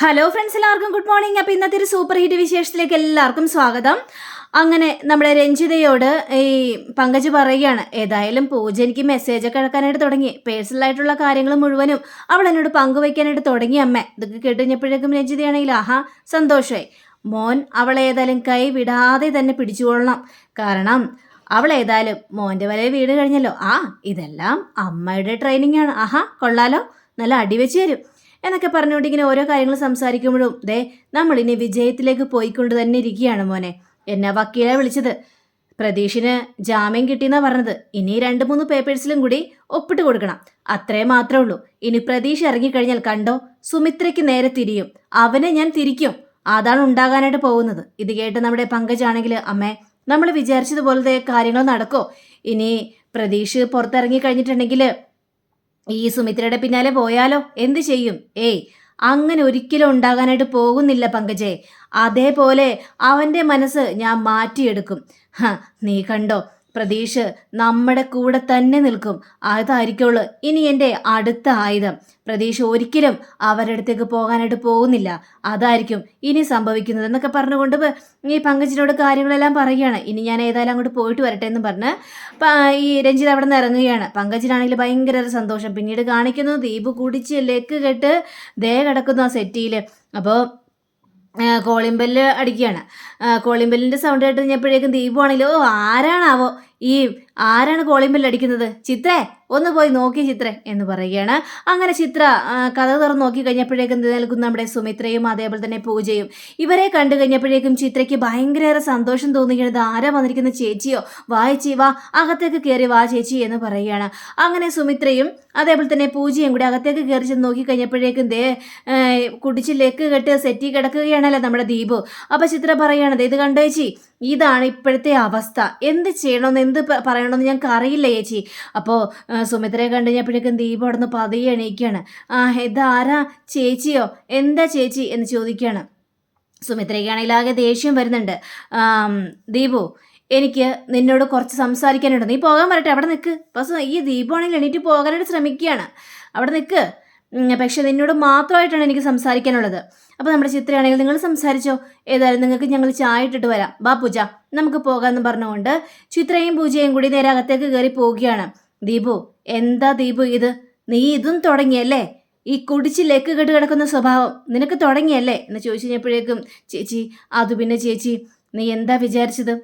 Hello friends എല്ലാവർക്കും good morning അപ്പോൾ ഇന്നത്തെ ഒരു സൂപ്പർ ഹിറ്റ് വിശേഷത്തിലേക്ക് എല്ലാവർക്കും സ്വാഗതം. അങ്ങനെ നമ്മുടെ രഞ്ജിതയോട് ഈ പങ്കജ് പറയുകയാണ് ഏതായാലും പൂജ എനിക്ക് മെസ്സേജ് ഒക്കെ ഇറക്കാനായിട്ട് തുടങ്ങി. പേഴ്സണൽ ആയിട്ടുള്ള കാര്യങ്ങൾ മുഴുവനും അവൾ എന്നോട് പങ്കുവയ്ക്കാനായിട്ട് തുടങ്ങി അമ്മ. ഇതൊക്കെ കേട്ടുകഴിഞ്ഞപ്പോഴേക്കും രഞ്ജിതയാണെങ്കിൽ ആഹാ സന്തോഷമായി മോൻ അവളെ ഏതായാലും കൈ വിടാതെ തന്നെ പിടിച്ചുകൊള്ളണം. കാരണം അവൾ ഏതായാലും മോന്റെ വരെ വീട് കഴിഞ്ഞല്ലോ. ആ ഇതെല്ലാം അമ്മയുടെ ട്രെയിനിങ് ആണ്. ആഹാ കൊള്ളാലോ. നല്ല അടിവെച്ച് തരും. എന്നൊക്കെ പറഞ്ഞുകൊണ്ട് ഇങ്ങനെ ഓരോ കാര്യങ്ങൾ സംസാരിക്കുമ്പോഴും ദേ നമ്മൾ ഇനി വിജയത്തിലേക്ക് പോയിക്കൊണ്ട് തന്നെ ഇരിക്കുകയാണ് മോനെ. എന്നെ വക്കീലെ വിളിച്ചത്. പ്രതീഷിന് ജാമ്യം കിട്ടിയെന്നാ പറഞ്ഞത്. ഇനി രണ്ട് മൂന്ന് പേപ്പേഴ്സിലും കൂടി ഒപ്പിട്ട് കൊടുക്കണം. അത്രേ മാത്രമേ ഉള്ളൂ. ഇനി പ്രതീഷ് ഇറങ്ങിക്കഴിഞ്ഞാൽ കണ്ടോ സുമിത്രയ്ക്ക് നേരെ തിരിയും. അവനെ ഞാൻ തിരിക്കും. അതാണ് ഉണ്ടാകാനായിട്ട് പോകുന്നത്. ഇത് കേട്ട് നമ്മുടെ പങ്കജാണെങ്കിൽ അമ്മേ നമ്മൾ വിചാരിച്ചതുപോലത്തെ കാര്യങ്ങൾ നടക്കോ? ഇനി പ്രതീഷ് പുറത്തിറങ്ങി കഴിഞ്ഞിട്ടുണ്ടെങ്കിൽ ഈ സുമിത്രയുടെ പിന്നാലെ പോയാലോ? എന്ത് ചെയ്യും? ഏയ് അങ്ങനെ ഒരിക്കലും ഉണ്ടാകാനായിട്ട് പോകുന്നില്ല പങ്കജേ. അതേപോലെ അവന്റെ മനസ്സ് ഞാൻ മാറ്റിയെടുക്കും. നീ കണ്ടോ? പ്രതീഷ് നമ്മുടെ കൂടെ തന്നെ നിൽക്കും. അതായിരിക്കുള്ളൂ ഇനി എന്റെ അടുത്ത ആയുധം. പ്രതീക്ഷ ഒരിക്കലും അവരുടെ അടുത്തേക്ക് പോകാനായിട്ട് പോകുന്നില്ല. അതായിരിക്കും ഇനി സംഭവിക്കുന്നത് എന്നൊക്കെ പറഞ്ഞുകൊണ്ട് ഈ പങ്കജിനോട് കാര്യങ്ങളെല്ലാം പറയുകയാണ്. ഇനി ഞാൻ ഏതായാലും അങ്ങോട്ട് പോയിട്ട് വരട്ടെ എന്ന് പറഞ്ഞ് ഈ രഞ്ജിത് അവിടെ നിന്ന് ഇറങ്ങുകയാണ്. പങ്കജിനാണെങ്കിൽ ഭയങ്കര സന്തോഷം. പിന്നീട് കാണിക്കുന്നു ദീപ് കുടിച്ച് ലെക്ക് കെട്ട് ദേ കിടക്കുന്നു ആ സെറ്റിയിൽ അപ്പോൾ കോളിംബെല്ല് അടിക്കുകയാണ്. കോളിംഗ് സൗണ്ട് കേട്ട് കഴിഞ്ഞപ്പോഴേക്കും ദീപു ഓ ആരാണാവോ ഈ ആരാണ് കോളിംഗ് അടിക്കുന്നത്? ചിത്രേ ഒന്ന് പോയി നോക്കി ചിത്രേ എന്ന് പറയുകയാണ്. അങ്ങനെ ചിത്ര കഥ തുറന്ന് നോക്കി കഴിഞ്ഞപ്പോഴേക്കും നിൽക്കുന്ന നമ്മുടെ സുമിത്രയും അതേപോലെ തന്നെ പൂജയും ഇവരെ കണ്ടു കഴിഞ്ഞപ്പോഴേക്കും ചിത്രയ്ക്ക് ഭയങ്കരേറെ സന്തോഷം തോന്നുകയാണ്. ആരാ വന്നിരിക്കുന്ന ചേച്ചിയോ? വാ ചേച്ചി വാ അകത്തേക്ക് കയറി വാ ചേച്ചി എന്ന് പറയുകയാണ്. അങ്ങനെ സുമിത്രയും അതേപോലെ തന്നെ പൂജയും കൂടി അകത്തേക്ക് കയറി ചെന്ന് നോക്കി കഴിഞ്ഞപ്പോഴേക്കും ദേ ഏ, കുടിച്ച് ലെക്ക് കെട്ട് സെറ്റി കിടക്കുകയാണല്ലോ നമ്മുടെ ദീപു. അപ്പൊ ചിത്ര പറയാണ് "ദേ ഇത് കണ്ടോ ചേച്ചി? ഇതാണ് ഇപ്പോഴത്തെ അവസ്ഥ. എന്ത് ചെയ്യണമെന്ന് എന്ത് പറയണമെന്ന് ഞങ്ങൾക്ക് അറിയില്ല ചേച്ചി. അപ്പോൾ സുമിത്രയെ കണ്ടു കഴിഞ്ഞപ്പോഴേക്കും ദീപം അവിടെ നിന്ന് പതിയെ എണീക്കുകയാണ് ആ ഇതാരാ ചേച്ചിയോ? എന്താ ചേച്ചി എന്ന് ചോദിക്കുകയാണ് സുമിത്രയ്ക്കാണെങ്കിൽ ആകെ ദേഷ്യം വരുന്നുണ്ട്. ദീപു എനിക്ക് നിന്നോട് കുറച്ച് സംസാരിക്കാനുണ്ട്. നീ പോകാൻ വരട്ടെ. അവിടെ നിൽക്ക് പക്ഷേ ഈ ദീപമാണെങ്കിൽ എണീറ്റ് പോകാനായിട്ട് ശ്രമിക്കുകയാണ്. അവിടെ നിൽക്ക് പക്ഷെ നിന്നോട് മാത്രമായിട്ടാണ് എനിക്ക് സംസാരിക്കാനുള്ളത്. അപ്പോൾ നമ്മുടെ ചിത്രയാണെങ്കിൽ നിങ്ങൾ സംസാരിച്ചോ? ഏതായാലും നിങ്ങൾക്ക് ഞങ്ങൾ ചായ ഇട്ടിട്ട് വരാം. ബാ പൂജ. നമുക്ക് പോകാമെന്ന് പറഞ്ഞുകൊണ്ട് ചിത്രയും പൂജയും കൂടി നേരെ അകത്തേക്ക് കയറി പോവുകയാണ്. ദീപു എന്താ ദീപു ഇത്? നീ ഇതും തുടങ്ങിയല്ലേ? ഈ കുടിച്ച് ലെക്ക് കെട്ട് കിടക്കുന്ന സ്വഭാവം നിനക്ക് തുടങ്ങിയല്ലേ? എന്ന് ചോദിച്ചു കഴിഞ്ഞപ്പോഴേക്കും ചേച്ചി അത് പിന്നെ ചേച്ചി നീ എന്താ വിചാരിച്ചത്?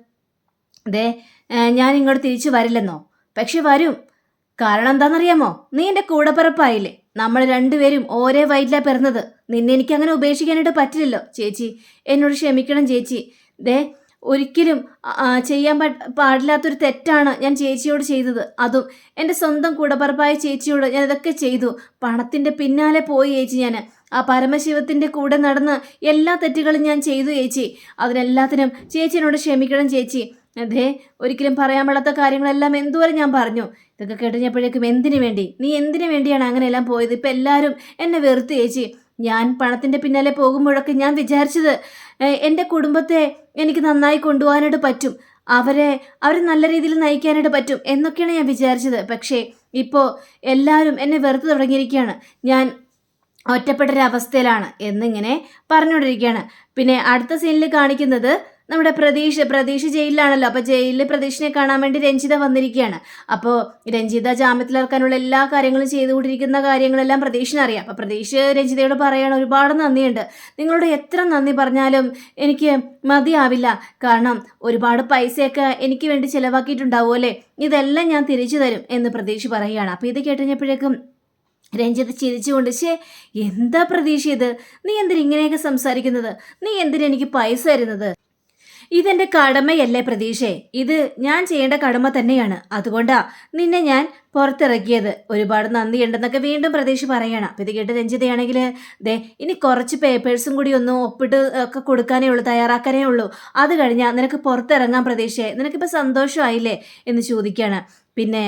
അതെ ഞാൻ ഇങ്ങോട്ട് തിരിച്ചു വരില്ലെന്നോ? പക്ഷെ വരും. കാരണം എന്താണെന്നറിയാമോ? നീ എന്റെ കൂടപ്പിറപ്പായില്ലേ? നമ്മൾ രണ്ടുപേരും ഒരേ വയറ്റിലാണ് പിറന്നത്. നിന്നെ എനിക്ക് അങ്ങനെ ഉപേക്ഷിക്കാനായിട്ട് പറ്റില്ലല്ലോ ചേച്ചി. എന്നോട് ക്ഷമിക്കണം ചേച്ചി. ദേ ഒരിക്കലും ചെയ്യാൻ പാടില്ലാത്തൊരു തെറ്റാണ് ഞാൻ ചേച്ചിയോട് ചെയ്തത്. അതും എന്റെ സ്വന്തം കൂടപ്പറപ്പായ ചേച്ചിയോട് ഞാൻ ഇതൊക്കെ ചെയ്തു. പണത്തിന്റെ പിന്നാലെ പോയി ചേച്ചി ഞാൻ. ആ പരമശിവത്തിന്റെ കൂടെ നടന്ന് എല്ലാ തെറ്റുകളും ഞാൻ ചെയ്തു ചേച്ചി. അതിനെല്ലാത്തിനും ചേച്ചിയോട് ക്ഷമിക്കണം ചേച്ചി. അതെ ഒരിക്കലും പറയാൻ പാടാത്ത കാര്യങ്ങളെല്ലാം എന്തുവരെ ഞാൻ പറഞ്ഞു? ഇതൊക്കെ കേട്ടുകഴിഞ്ഞപ്പോഴേക്കും എന്തിനു വേണ്ടി? നീ എന്തിനു വേണ്ടിയാണ് അങ്ങനെയെല്ലാം പോയത്? ഇപ്പം എല്ലാവരും എന്നെ വെറുത്ത് ചേച്ചി. ഞാൻ പണത്തിന്റെ പിന്നാലെ പോകുമ്പോഴൊക്കെ ഞാൻ വിചാരിച്ചത് എന്റെ കുടുംബത്തെ എനിക്ക് നന്നായി കൊണ്ടുപോകാനായിട്ട് പറ്റും. അവരെ അവരെ നല്ല രീതിയിൽ നയിക്കാനായിട്ട് പറ്റും എന്നൊക്കെയാണ് ഞാൻ വിചാരിച്ചത്. പക്ഷേ ഇപ്പോൾ എല്ലാവരും എന്നെ വെറുത്ത് തുടങ്ങിയിരിക്കുകയാണ്. ഞാൻ ഒറ്റപ്പെട്ടൊരവസ്ഥയിലാണ് എന്നിങ്ങനെ പറഞ്ഞുകൊണ്ടിരിക്കുകയാണ്. പിന്നെ അടുത്ത സീനിൽ കാണിക്കുന്നത് നമ്മുടെ പ്രതീഷ് പ്രതീഷ് ജയിലിലാണല്ലോ. അപ്പോൾ ജയിലിൽ പ്രതീഷിനെ കാണാൻ വേണ്ടി രഞ്ജിത വന്നിരിക്കുകയാണ്. അപ്പോൾ രഞ്ജിത ജാമ്യത്തിലിറക്കാനുള്ള എല്ലാ കാര്യങ്ങളും ചെയ്തുകൊണ്ടിരിക്കുന്ന കാര്യങ്ങളെല്ലാം പ്രതീഷിന് അറിയാം അപ്പോൾ പ്രതീഷ് രഞ്ജിതയോട് പറയാണ് ഒരുപാട് നന്ദിയുണ്ട്. നിങ്ങളോട് എത്ര നന്ദി പറഞ്ഞാലും എനിക്ക് മതിയാവില്ല. കാരണം ഒരുപാട് പൈസയൊക്കെ എനിക്ക് വേണ്ടി ചിലവാക്കിയിട്ടുണ്ടാവും അല്ലേ? ഇതെല്ലാം ഞാൻ തിരിച്ചു തരും എന്ന് പ്രതീഷ് പറയുകയാണ്. അപ്പോൾ ഇത് കേട്ടുകഴിഞ്ഞപ്പോഴേക്കും രഞ്ജിത്ത് ചിരിച്ചുകൊണ്ട് ശേ എന്താ പ്രതീക്ഷ ഇത്? നീ എന്തിനാ ഇങ്ങനെയൊക്കെ സംസാരിക്കുന്നത്? നീ എന്തിനാ എനിക്ക് പൈസ തരുന്നത്? ഇതെന്റെ കടമയല്ലേ പ്രതീക്ഷേ. ഇത് ഞാൻ ചെയ്യേണ്ട കടമ തന്നെയാണ്. അതുകൊണ്ടാ നിന്നെ ഞാൻ പുറത്തിറക്കിയത്. ഒരുപാട് നന്ദിയുണ്ടെന്നൊക്കെ വീണ്ടും പ്രതീക്ഷ പറയണം. അപ്പം ഇത് കേട്ട് രഞ്ജിതയാണെങ്കിൽ ദേ ഇനി കുറച്ച് പേപ്പേഴ്സും കൂടി ഒന്ന് ഒപ്പിട്ട് ഒക്കെ കൊടുക്കാനേ ഉള്ളൂ തയ്യാറാക്കാനേ ഉള്ളൂ. അത് കഴിഞ്ഞാൽ നിനക്ക് പുറത്തിറങ്ങാൻ പ്രതീക്ഷയെ നിനക്കിപ്പോൾ സന്തോഷമായില്ലേ എന്ന് ചോദിക്കുകയാണ് പിന്നെ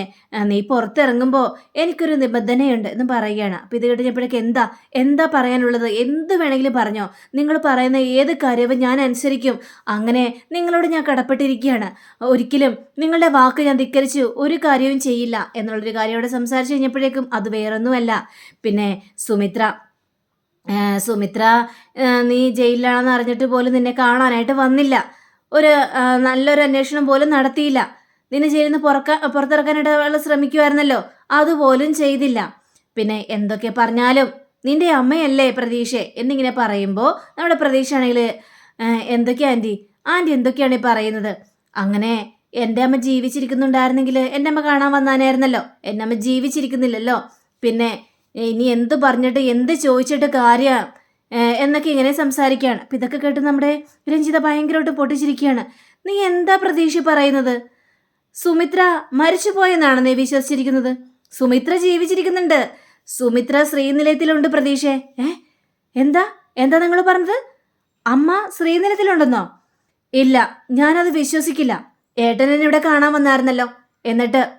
നീ പുറത്തിറങ്ങുമ്പോൾ എനിക്കൊരു നിബന്ധനയുണ്ട് എന്ന് പറയുകയാണ്. അപ്പം ഇത് കഴിഞ്ഞപ്പോഴേക്ക് എന്താ? എന്താ പറയാനുള്ളത്? എന്ത് വേണമെങ്കിലും പറഞ്ഞോ. നിങ്ങൾ പറയുന്ന ഏത് കാര്യവും ഞാൻ അനുസരിക്കും. അങ്ങനെ നിങ്ങളോട് ഞാൻ കടപ്പെട്ടിരിക്കുകയാണ്. ഒരിക്കലും നിങ്ങളുടെ വാക്ക് ഞാൻ ധിക്കരിച്ചു ഒരു കാര്യവും ചെയ്യില്ല എന്നുള്ളൊരു കാര്യം ഇവിടെ സംസാരിച്ച് കഴിഞ്ഞപ്പോഴേക്കും അത് വേറൊന്നുമല്ല. പിന്നെ സുമിത്ര സുമിത്ര നീ ജയിലിലാണെന്ന് അറിഞ്ഞിട്ട് പോലും നിന്നെ കാണാനായിട്ട് വന്നില്ല. ഒരു നല്ലൊരു അന്വേഷണം പോലും നടത്തിയില്ല. നിന്നെ നിന്ന് പുറക്ക പുറത്തിറക്കാനായിട്ട് അവൾ ശ്രമിക്കുമായിരുന്നല്ലോ അതുപോലും ചെയ്തില്ല. പിന്നെ എന്തൊക്കെ പറഞ്ഞാലും നിന്റെ അമ്മയല്ലേ പ്രതീക്ഷ എന്നിങ്ങനെ പറയുമ്പോൾ നമ്മുടെ പ്രതീക്ഷ ആണെങ്കിൽ എന്തൊക്കെയാ ആന്റി ആന്റി എന്തൊക്കെയാണ് ഈ പറയുന്നത്? അങ്ങനെ എന്റെ അമ്മ ജീവിച്ചിരിക്കുന്നുണ്ടായിരുന്നെങ്കിൽ എന്റെ അമ്മ കാണാൻ വന്നാനായിരുന്നല്ലോ. എന്റെ അമ്മ ജീവിച്ചിരിക്കുന്നില്ലല്ലോ. പിന്നെ ഇനി എന്ത് പറഞ്ഞിട്ട് എന്ത് ചോദിച്ചിട്ട് കാര്യം എന്നൊക്കെ ഇങ്ങനെ സംസാരിക്കുകയാണ് അപ്പം ഇതൊക്കെ കേട്ട് നമ്മുടെ രഞ്ജിത ഭയങ്കരമായിട്ട് പൊട്ടിച്ചിരിക്കുകയാണ്. നീ എന്താ പ്രതീക്ഷ പറയുന്നത്? സുമിത്ര മരിച്ചുപോയെന്നാണ് നീ വിശ്വസിച്ചിരിക്കുന്നത്. സുമിത്ര ജീവിച്ചിരിക്കുന്നുണ്ട്. സുമിത്ര ശ്രീനിലയത്തിലുണ്ട് പ്രതീക്ഷേ. ഏ? എന്താ? എന്താ നിങ്ങൾ പറഞ്ഞത്? അമ്മ ശ്രീനിലയത്തിലുണ്ടെന്നോ? ഇല്ല ഞാനത് വിശ്വസിക്കില്ല. ഏട്ടനെ ഇവിടെ കാണാൻ വന്നായിരുന്നല്ലോ. എന്നിട്ട്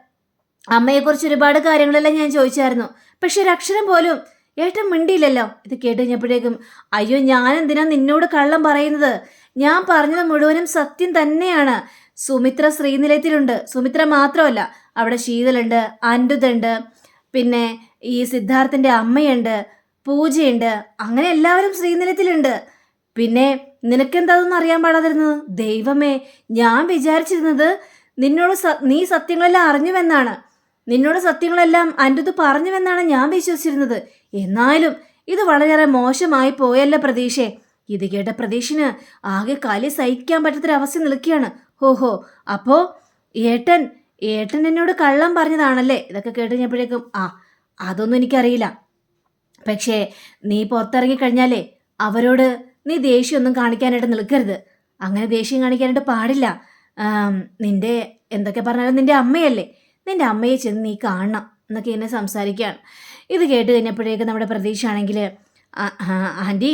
അമ്മയെക്കുറിച്ച് ഒരുപാട് കാര്യങ്ങളെല്ലാം ഞാൻ ചോദിച്ചായിരുന്നു. പക്ഷെ ഒരു അക്ഷരം പോലും ഏട്ടൻ മിണ്ടിയില്ലല്ലോ. ഇത് കേട്ട് കഴിഞ്ഞപ്പോഴേക്കും അയ്യോ ഞാൻ എന്തിനാ നിന്നോട് കള്ളം പറയുന്നത്? ഞാൻ പറഞ്ഞത് മുഴുവനും സത്യം തന്നെയാണ്. സുമിത്ര ശ്രീനിലയത്തിലുണ്ട്. സുമിത്ര മാത്രമല്ല അവിടെ ശീതലുണ്ട് അൻഡുതുണ്ട് പിന്നെ ഈ സിദ്ധാർത്ഥന്റെ അമ്മയുണ്ട് പൂജയുണ്ട് അങ്ങനെ എല്ലാവരും ശ്രീനിലയത്തിലുണ്ട്. പിന്നെ നിനക്കെന്താണെന്ന് അറിയാൻ പാടാതിരുന്നത്? ദൈവമേ ഞാൻ വിചാരിച്ചിരുന്നത് നിന്നോട് സ നീ സത്യങ്ങളെല്ലാം അറിഞ്ഞുവെന്നാണ്. നിന്നോട് സത്യങ്ങളെല്ലാം അന്റത് പറഞ്ഞുവെന്നാണ് ഞാൻ വിശ്വസിച്ചിരുന്നത്. എന്നാലും ഇത് വളരെയേറെ മോശമായി പോയല്ല പ്രതീക്ഷേ. ഇത് കേട്ട പ്രതീക്ഷന് ആകെ കലി സഹിക്കാൻ പറ്റാത്തൊരവസ്ഥ നിൽക്കുകയാണ്. ഹോഹോ അപ്പോ ഏട്ടൻ ഏട്ടൻ എന്നോട് കള്ളം പറഞ്ഞതാണല്ലേ? ഇതൊക്കെ കേട്ട് കഴിഞ്ഞപ്പോഴേക്കും ആ അതൊന്നും എനിക്കറിയില്ല. പക്ഷേ നീ പുറത്തിറങ്ങി കഴിഞ്ഞാലേ അവരോട് നീ ദേഷ്യമൊന്നും കാണിക്കാനായിട്ട് നിൽക്കരുത്. അങ്ങനെ ദേഷ്യം കാണിക്കാനായിട്ട് പാടില്ല. നിന്റെ എന്തൊക്കെ പറഞ്ഞാലും നിന്റെ അമ്മയല്ലേ? നിന്റെ അമ്മയെ ചെന്ന് നീ കാണണം എന്നൊക്കെ എന്നെ സംസാരിക്കുകയാണ്. ഇത് കേട്ട് കഴിഞ്ഞപ്പോഴേക്കും നമ്മുടെ പ്രതീക്ഷയാണെങ്കിൽ ആന്റി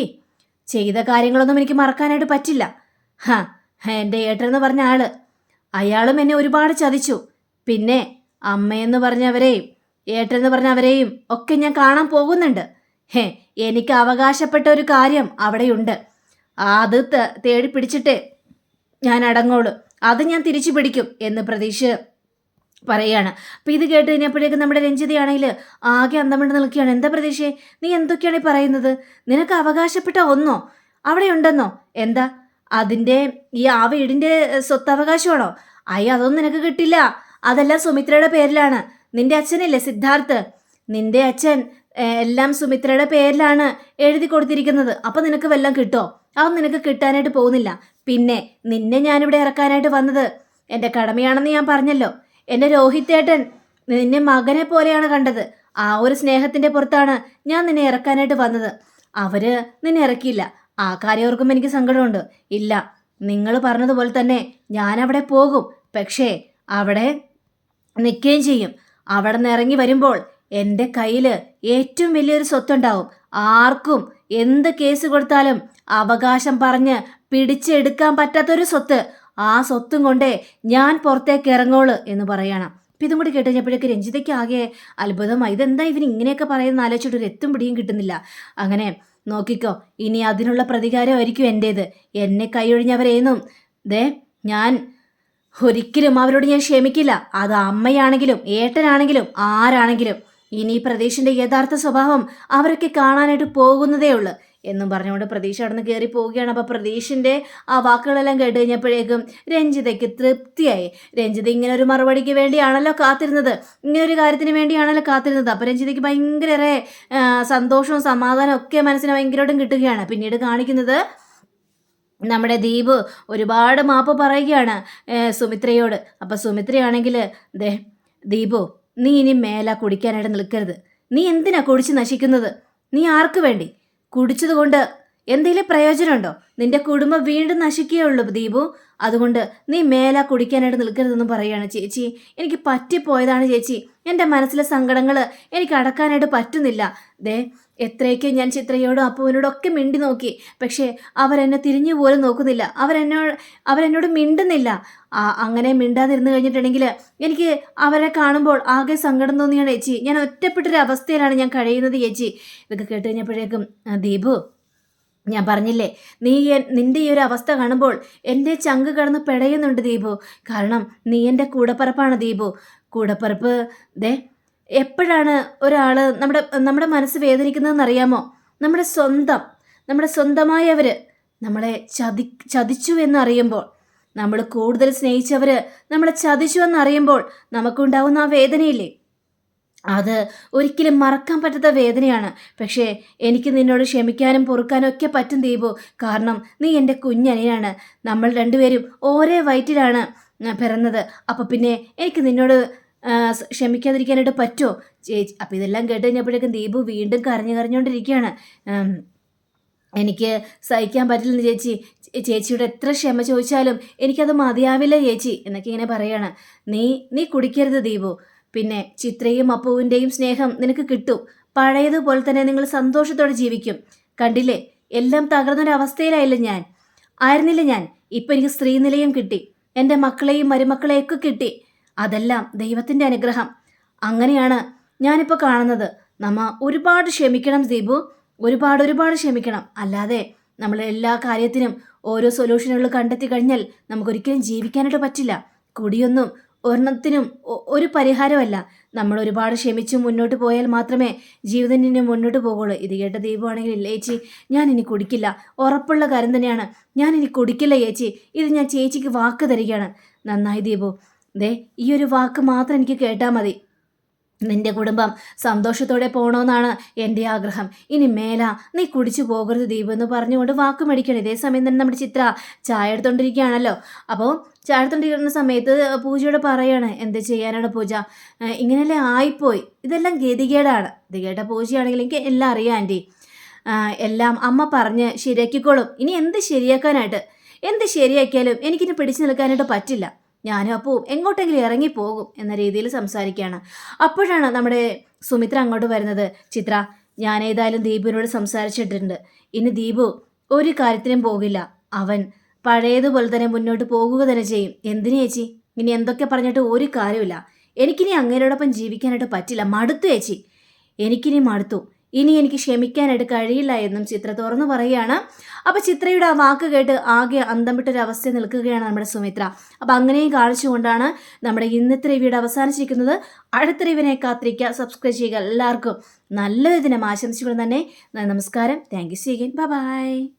ചെയ്ത കാര്യങ്ങളൊന്നും എനിക്ക് മറക്കാനായിട്ട് പറ്റില്ല. ഹാ എന്റെ ഏട്ടനെന്ന് പറഞ്ഞ ആൾ. അയാളും എന്നെ ഒരുപാട് ചതിച്ചു. പിന്നെ അമ്മയെന്ന് പറഞ്ഞവരെയും ഏട്ടനെന്ന് പറഞ്ഞവരെയും ഒക്കെ ഞാൻ കാണാൻ പോകുന്നുണ്ട്. ഹേ എനിക്ക് അവകാശപ്പെട്ട ഒരു കാര്യം അവിടെയുണ്ട്. അത് തേടി പിടിച്ചിട്ട് ഞാൻ അടങ്ങോളൂ. അത് ഞാൻ തിരിച്ചു പിടിക്കും എന്ന് പ്രതീക്ഷ പറയാണ്. അപ്പം ഇത് കേട്ട് കഴിഞ്ഞപ്പോഴേക്കും നമ്മുടെ രഞ്ജിതയാണെങ്കിൽ ആകെ അന്തമിട്ട് നിൽക്കുകയാണ്. എന്താ പ്രതീക്ഷയെ നീ എന്തൊക്കെയാണ് പറയുന്നത്? നിനക്ക് അവകാശപ്പെട്ട ഒന്നോ? അവിടെ ഉണ്ടെന്നോ എന്താ? അതിന്റെ ഈ ആ വീടിന്റെ സ്വത്തവകാശമാണോ? അയ്യ അതൊന്നും നിനക്ക് കിട്ടില്ല. അതെല്ലാം സുമിത്രയുടെ പേരിലാണ്. നിന്റെ അച്ഛനില്ലേ സിദ്ധാർത്ഥ്? നിന്റെ അച്ഛൻ എല്ലാം സുമിത്രയുടെ പേരിലാണ് എഴുതി കൊടുത്തിരിക്കുന്നത്. അപ്പം നിനക്ക് വല്ലതും കിട്ടോ? അതൊന്നും നിനക്ക് കിട്ടാനായിട്ട് പോകുന്നില്ല. പിന്നെ നിന്നെ ഞാനിവിടെ ഇറക്കാനായിട്ട് വന്നത്. എന്റെ കടമയാണെന്ന് ഞാൻ പറഞ്ഞല്ലോ. എന്റെ രോഹിത്തേട്ടൻ നിന്നെ മകനെ പോലെയാണ് കണ്ടത്. ആ ഒരു സ്നേഹത്തിന്റെ പുറത്താണ് ഞാൻ നിന്നെ ഇറക്കാനായിട്ട് വന്നത്. അവർ നിന്നെ ഇറക്കിയില്ല. ആ കാര്യവർക്കും എനിക്ക് സങ്കടമുണ്ട്. ഇല്ല നിങ്ങൾ പറഞ്ഞതുപോലെ തന്നെ ഞാൻ അവിടെ പോകും. പക്ഷേ അവിടെ നിൽക്കുകയും ചെയ്യും. അവിടെ നിന്ന് ഇറങ്ങി വരുമ്പോൾ എന്റെ കയ്യിൽ ഏറ്റവും വലിയൊരു സ്വത്തുണ്ടാവും. ആർക്കും എന്ത് കേസ് കൊടുത്താലും അവകാശം പറഞ്ഞ് പിടിച്ചെടുക്കാൻ പറ്റാത്തൊരു സ്വത്ത്. ആ സ്വത്തും കൊണ്ടേ ഞാൻ പുറത്തേക്ക് ഇറങ്ങോളൂ എന്ന് പറയണം. അപ്പം ഇതും കൂടി കേട്ടുകഴിഞ്ഞപ്പോഴേക്ക് രഞ്ജിതയ്ക്ക് ആകെ അത്ഭുതമായി. ഇതെന്താ ഇവൻ ഇങ്ങനെയൊക്കെ പറയുന്ന ആലോചിച്ചിട്ട് ഒരു എത്തും പിടിയും കിട്ടുന്നില്ല. അങ്ങനെ നോക്കിക്കോ ഇനി അതിനുള്ള പ്രതികാരമായിരിക്കും എന്റേത് എന്നെ കൈയൊഴിഞ്ഞവരേന്നും. ദേ ഞാൻ ഒരിക്കലും അവരോട് ഞാൻ ക്ഷമിക്കില്ല. അത് അമ്മയാണെങ്കിലും ഏട്ടനാണെങ്കിലും ആരാണെങ്കിലും. ഇനി പ്രതീഷിന്റെ യഥാർത്ഥ സ്വഭാവം അവരൊക്കെ കാണാനായിട്ട് പോകുന്നതേ ഉള്ളൂ. എന്നും പറഞ്ഞുകൊണ്ട് പ്രതീക്ഷ അവിടെ നിന്ന് കയറി പോവുകയാണ്. അപ്പോൾ പ്രതീഷിന്റെ ആ വാക്കുകളെല്ലാം കേട്ട് കഴിഞ്ഞപ്പോഴേക്കും രഞ്ജിതയ്ക്ക് തൃപ്തിയായി. രഞ്ജിത ഇങ്ങനെ ഒരു മറുപടിക്ക് വേണ്ടിയാണല്ലോ കാത്തിരുന്നത്. ഇങ്ങനെ ഒരു കാര്യത്തിന് വേണ്ടിയാണല്ലോ കാത്തിരുന്നത്. അപ്പോൾ രഞ്ജിതയ്ക്ക് ഭയങ്കര സന്തോഷവും സമാധാനവും ഒക്കെ മനസ്സിന് ഭയങ്കരമായിട്ടും കിട്ടുകയാണ്. പിന്നീട് കാണിക്കുന്നത് നമ്മുടെ ദീപ് ഒരുപാട് മാപ്പ് പറയുകയാണ് സുമിത്രയോട്. അപ്പോൾ സുമിത്രയാണെങ്കിൽ ദേ ദീപു നീ ഇനി മേല കുടിക്കാനായിട്ട് നിൽക്കരുത്. നീ എന്തിനാ കുടിച്ച് നശിക്കുന്നത്? നീ ആർക്ക് വേണ്ടി? കുടിച്ചതുകൊണ്ട് എന്തെങ്കിലും പ്രയോജനമുണ്ടോ? നിന്റെ കുടുംബം വീണ്ടും നശിക്കുകയുള്ളൂ ദീപു. അതുകൊണ്ട് നീ മേല കുടിക്കാനായിട്ട് നിൽക്കരുതെന്ന് പറയുകയാണ് ചേച്ചി. എനിക്ക് പറ്റിപ്പോയതാണ് ചേച്ചി. എന്റെ മനസ്സിലെ സങ്കടങ്ങൾ എനിക്ക് അടക്കാനായിട്ട് പറ്റുന്നില്ല. ദേ എത്രയൊക്കെ ഞാൻ ചിത്രയോടും അപ്പുവിനോടും ഒക്കെ മിണ്ടി നോക്കി. പക്ഷേ അവരെന്നെ തിരിഞ്ഞു പോലും നോക്കുന്നില്ല. അവരെന്നോട് അവരെന്നോട് മിണ്ടുന്നില്ല. അങ്ങനെ മിണ്ടാതിരുന്ന് കഴിഞ്ഞിട്ടുണ്ടെങ്കിൽ എനിക്ക് അവരെ കാണുമ്പോൾ ആകെ സങ്കടം തോന്നിയാണ് ചേച്ചി ഞാൻ ഒറ്റപ്പെട്ടൊരു അവസ്ഥയിലാണ് ഞാൻ കഴിയുന്നത് ചേച്ചി ഇതൊക്കെ കേട്ട് കഴിഞ്ഞപ്പോഴേക്കും "ആ, ദീപു ഞാൻ പറഞ്ഞില്ലേ നീ നിന്റെ ഈ ഒരു അവസ്ഥ കാണുമ്പോൾ എന്റെ ചങ്ക് കടന്ന് പിടയുന്നുണ്ട് ദീപു. കാരണം നീ എന്റെ കൂടപ്പറപ്പാണ് ദീപു. കൂടപ്പറപ്പ്. ദേ എപ്പോഴാണ് ഒരാൾ നമ്മുടെ നമ്മുടെ മനസ്സ് വേദനിക്കുന്നതെന്ന് അറിയാമോ നമ്മുടെ സ്വന്തം നമ്മുടെ സ്വന്തമായവർ നമ്മളെ ചതി ചതിച്ചു എന്നറിയുമ്പോൾ നമ്മൾ കൂടുതൽ സ്നേഹിച്ചവർ നമ്മളെ ചതിച്ചു എന്നറിയുമ്പോൾ നമുക്കുണ്ടാവുന്ന ആ വേദനയില്ലേ? അത് ഒരിക്കലും മറക്കാൻ പറ്റാത്ത വേദനയാണ്. പക്ഷേ എനിക്ക് നിന്നോട് ക്ഷമിക്കാനും പൊറുക്കാനും ഒക്കെ പറ്റും ദീപു. കാരണം നീ എന്റെ കുഞ്ഞനിയാണ്. നമ്മൾ രണ്ടുപേരും ഒരേ വയറ്റിലാണ്. പിറന്നത്. അപ്പോൾ പിന്നെ എനിക്ക് നിന്നോട് ക്ഷമിക്കാതിരിക്കാനായിട്ട് പറ്റുമോ ചേച്ചി അപ്പോൾ ഇതെല്ലാം കേട്ട് കഴിഞ്ഞപ്പോഴേക്കും ദീപു വീണ്ടും കരഞ്ഞു കരഞ്ഞുകൊണ്ടിരിക്കുകയാണ് എനിക്ക് സഹിക്കാൻ പറ്റില്ലെന്ന് ചേച്ചി ചേച്ചിയുടെ എത്ര ക്ഷമ ചോദിച്ചാലും എനിക്കത് മതിയാവില്ല ചേച്ചി എന്നൊക്കെ ഇങ്ങനെ പറയാണ്. നീ നീ കുടിക്കരുത് ദീപു. പിന്നെ ചിത്രയും അപ്പുവിന്റെയും സ്നേഹം നിനക്ക് കിട്ടും. പഴയതുപോലെ തന്നെ നിങ്ങൾ സന്തോഷത്തോടെ ജീവിക്കും. കണ്ടില്ലേ? എല്ലാം തകർന്നൊരവസ്ഥയിലായില്ല ഞാൻ. ആയിരുന്നില്ല ഞാൻ. ഇപ്പം എനിക്ക് സ്ത്രീനിലയം കിട്ടി. എന്റെ മക്കളെയും മരുമക്കളെയൊക്കെ കിട്ടി. അതെല്ലാം ദൈവത്തിന്റെ അനുഗ്രഹം. അങ്ങനെയാണ് ഞാനിപ്പോൾ കാണുന്നത്. നമ്മ ഒരുപാട് ക്ഷമിക്കണം ദീപു. ഒരുപാട് ഒരുപാട് ക്ഷമിക്കണം. അല്ലാതെ നമ്മൾ എല്ലാ കാര്യത്തിനും ഓരോ സൊല്യൂഷനുകൾ കണ്ടെത്തി കഴിഞ്ഞാൽ നമുക്കൊരിക്കലും ജീവിക്കാനായിട്ട് പറ്റില്ല. കുടിയൊന്നും ഒരെണ്ണത്തിനും ഒരു പരിഹാരമല്ല. നമ്മൾ ഒരുപാട് ക്ഷമിച്ച് മുന്നോട്ട് പോയാൽ മാത്രമേ ജീവിതം ഇനി മുന്നോട്ട് പോകുള്ളൂ ഇത് കേട്ട ദീപമാണെങ്കിൽ ഇല്ല ചേച്ചി ഞാൻ ഇനി കുടിക്കില്ല. ഉറപ്പുള്ള കാര്യം തന്നെയാണ്. ഞാൻ ഇനി കുടിക്കില്ല ചേച്ചി. ഇത് ഞാൻ ചേച്ചിക്ക് വാക്ക് തരികയാണ്. നന്നായി ദീപു. ദേ ഈ ഒരു വാക്ക് മാത്രം എനിക്ക് കേട്ടാൽ മതി. നിന്റെ കുടുംബം സന്തോഷത്തോടെ പോകണമെന്നാണ് എന്റെ ആഗ്രഹം. ഇനി മേല നീ കുടിച്ചു പോകരുത് ദീപ് എന്ന് പറഞ്ഞുകൊണ്ട് വാക്ക് മേടിക്കണം. ഇതേ സമയം തന്നെ നമ്മുടെ ചിത്ര ചായ എടുത്തോണ്ടിരിക്കുകയാണല്ലോ. അപ്പോൾ ചായ സമയത്ത് പൂജയോട് പറയാണ് എന്ത് ചെയ്യാനാണ് പൂജ? ഇങ്ങനെയല്ലേ ആയിപ്പോയി. ഇതെല്ലാം ഗതികേടാണ്. ഇത് പൂജയാണെങ്കിൽ എനിക്ക് എല്ലാം അറിയാം ആന്റി. എല്ലാം അമ്മ പറഞ്ഞ് ശരിയാക്കിക്കോളും. ഇനി എന്ത് ശരിയാക്കാനായിട്ട്? എന്ത് ശരിയാക്കിയാലും എനിക്കിനി പിടിച്ചു നിൽക്കാനായിട്ട് പറ്റില്ല. ഞാനും അപ്പവും എങ്ങോട്ടെങ്കിലും ഇറങ്ങിപ്പോകും എന്ന രീതിയിൽ സംസാരിക്കുകയാണ്. അപ്പോഴാണ് നമ്മുടെ സുമിത്ര അങ്ങോട്ട് വരുന്നത്. ചിത്ര ഞാൻ ഏതായാലും ദീപുവിനോട് സംസാരിച്ചിട്ടുണ്ട്. ഇനി ദീപു ഒരു കാര്യത്തിനും പോകില്ല. അവൻ പഴയതുപോലെ തന്നെ മുന്നോട്ട് പോകുക തന്നെ ചെയ്യും. എന്തിനു ചേച്ചി? ഇനി എന്തൊക്കെ പറഞ്ഞിട്ട് ഒരു കാര്യമില്ല എനിക്കിനി അങ്ങേരോടൊപ്പം ജീവിക്കാനായിട്ട് പറ്റില്ല. മടുത്തു ചേച്ചി. എനിക്കിനി മടുത്തു. ഇനി എനിക്ക് ക്ഷമിക്കാനായിട്ട് കഴിയില്ല എന്നും ചിത്ര തുറന്നു പറയുകയാണ്. അപ്പോൾ ചിത്രയുടെ ആ വാക്ക് കേട്ട് ആകെ അന്തം വിട്ടൊരവസ്ഥ നിൽക്കുകയാണ് നമ്മുടെ സുമിത്ര. അപ്പോൾ അങ്ങനെയും കാണിച്ചുകൊണ്ടാണ് നമ്മുടെ ഇന്നത്തെ റിവ്യൂടെ അവസാനിച്ചിരിക്കുന്നത്. അടുത്ത റിവിനെ കാത്തിരിക്കുക. സബ്സ്ക്രൈബ് ചെയ്യുക എല്ലാവർക്കും. നല്ലൊരു ദിനം ആശംസിച്ചുകൊണ്ട് തന്നെ നമസ്കാരം. Thank you സീഗൻ by